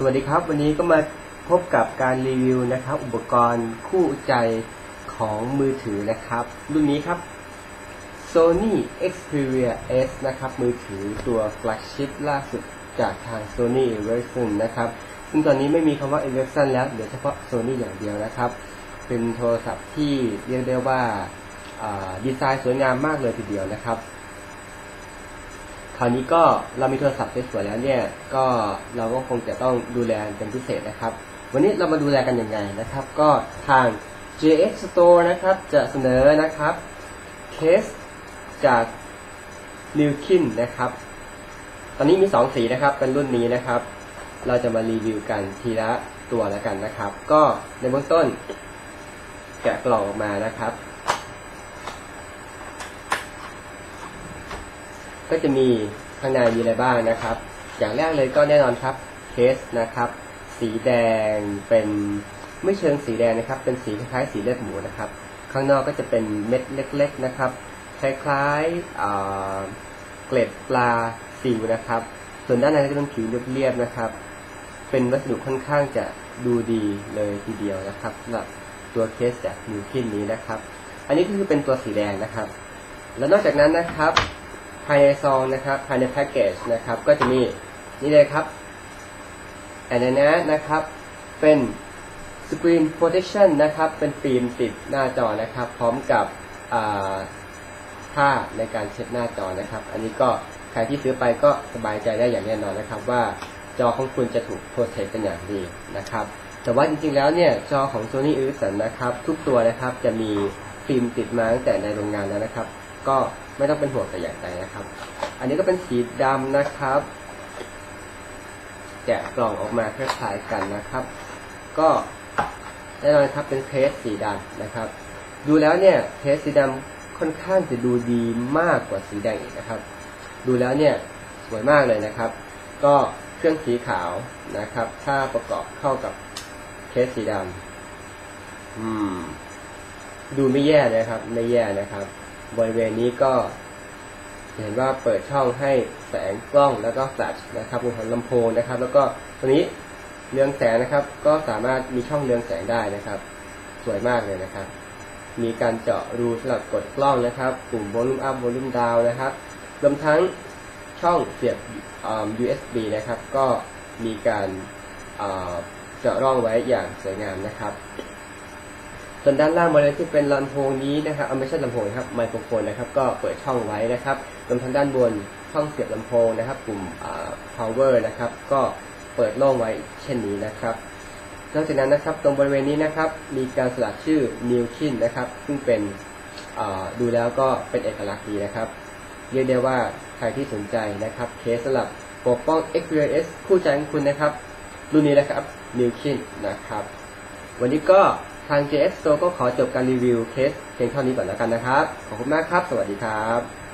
สวัสดีครับ วันนี้ก็มาพบกับการรีวิวนะครับ อุปกรณ์คู่ใจของมือถือนะครับ รุ่นนี้ครับ Sony Xperia S นะครับ มือถือตัวแฟลกชิพล่าสุดจากทาง Sony Ericsson นะครับ ซึ่งตอนนี้ไม่มีคำว่า Ericsson แล้วเหลือเฉพาะ Sony อย่างเดียวนะครับ เป็นโทรศัพท์ที่เรียกได้ว่าดีไซน์สวยงามมากเลยทีเดียวนะครับ คราวนี้ก็เรามีโทรศัพท์สวยๆแล้วเนี่ย ก็เราก็คงจะต้องดูแลเป็นพิเศษนะครับ วันนี้เรามาดูแลกันยังไงนะครับ ก็ทาง JX Store นะครับ จะเสนอนะครับเคสจาก n i w k i n นะครับ ตอนนี้มี 2 สีนะครับ เป็นรุ่นนี้นะครับ เราจะมารีวิวกันทีละตัวแล้วกันนะครับ ก็ในเบื้องต้น แกะกล่องออกมานะครับ ก็จะมีข้างในมีอะไรบ้างนะครับ อย่างแรกเลยก็แน่นอนครับเคสนะครับ สีแดงเป็นไม่เชิงสีแดงนะครับ เป็นสีคล้ายๆสีเลือดหมูนะครับ ข้างนอกก็จะเป็นเม็ดเล็ก ๆนะครับ คล้ายๆเกล็ดปลาซิวนะครับ ส่วนด้านในก็จะเป็นผิวเรียบๆนะครับ เป็นวัสดุค่อนข้างจะดูดีเลยทีเดียวนะครับสำหรับตัวเคสจากนิวคินนี้นะครับ อันนี้ก็คือเป็นตัวสีแดงนะครับ แล้วนอกจากนั้นนะครับ ภายในซองนะครับ ภายในแพ็กเกจนะครับ ก็จะมีนี่เลยครับอันนี้นะครับ เป็น Screen Protection นะครับ เป็นฟิล์มติดหน้าจอนะครับ พร้อมกับผ้าในการเช็ดหน้าจอนะครับ อันนี้ก็ใครที่ซื้อไปก็สบายใจได้อย่างแน่นอนนะครับ ว่าจอของคุณจะถูกโปรเทคเป็นอย่างดีนะครับ แต่ว่าจริงๆแล้วเนี่ยจอของ Sony Ericsson นะครับ ทุกตัวนะครับจะมีฟิล์มติดมาตั้งแต่ในโรงงานแล้วนะครับ ก็ ไม่ต้องเป็นห่วงแต่อย่างใดนะครับ อันนี้ก็เป็นสีดำนะครับ แกะกล่องออกมาคล้ายๆกันนะครับ ก็แน่นอนครับเป็นเคสสีดำนะครับ ดูแล้วเนี่ยเคสสีดำค่อนข้างจะดูดีมากกว่าสีแดงอีกนะครับ ดูแล้วเนี่ยสวยมากเลยนะครับ ก็เครื่องสีขาวนะครับ ถ้าประกอบเข้ากับเคสสีดำอืม ดูไม่แย่นะครับ ไม่แย่นะครับ บริเวณนี้ก็เห็นว่าเปิดช่องให้แสงกล้องแล้วก็แฟลชนะครับรวมถึงลำโพงนะครับ แล้วก็ตัวนี้เรืองแสงนะครับ ก็สามารถมีช่องเรืองแสงได้นะครับ สวยมากเลยนะครับ มีการเจาะรูสำหรับกดกล้องนะครับ ปุ่ม volume up volume down นะครับรวมทั้งช่องเสียบ USB นะครับ ก็มีการเจาะร่องไว้อย่างสวยงามนะครับ ส่วนด้านล่างบริเวณที่เป็นลำโพงนี้นะครับเอาไม่ใช่ลำโพงครับไมโครโฟนนะครับก็เปิดช่องไว้นะครับรวมทั้งด้านบนช่องเสียบลำโพงนะครับ ปุ่มอ่า power นะครับ ก็เปิดโล่งไว้เช่นนี้นะครับนอกจากนั้นนะครับตรงบริเวณนี้นะครับมีการสลักชื่อ New k i n นะครับ ซึ่งเป็นดูแล้วก็เป็นเอกลักษณ์ดีนะครับเรียกได้ว่าใครที่สนใจนะครับเคสสำหรับปกป้อง Xperia S คู่ใจของคุณนะครับ รุ่นนี้นะครับ New k i n นะครับ วันนี้ก็ ทาง JS Store ก็ขอจบการรีวิวเคสเพียงเท่านี้ก่อนแล้วกันนะครับ ขอบคุณมากครับ สวัสดีครับ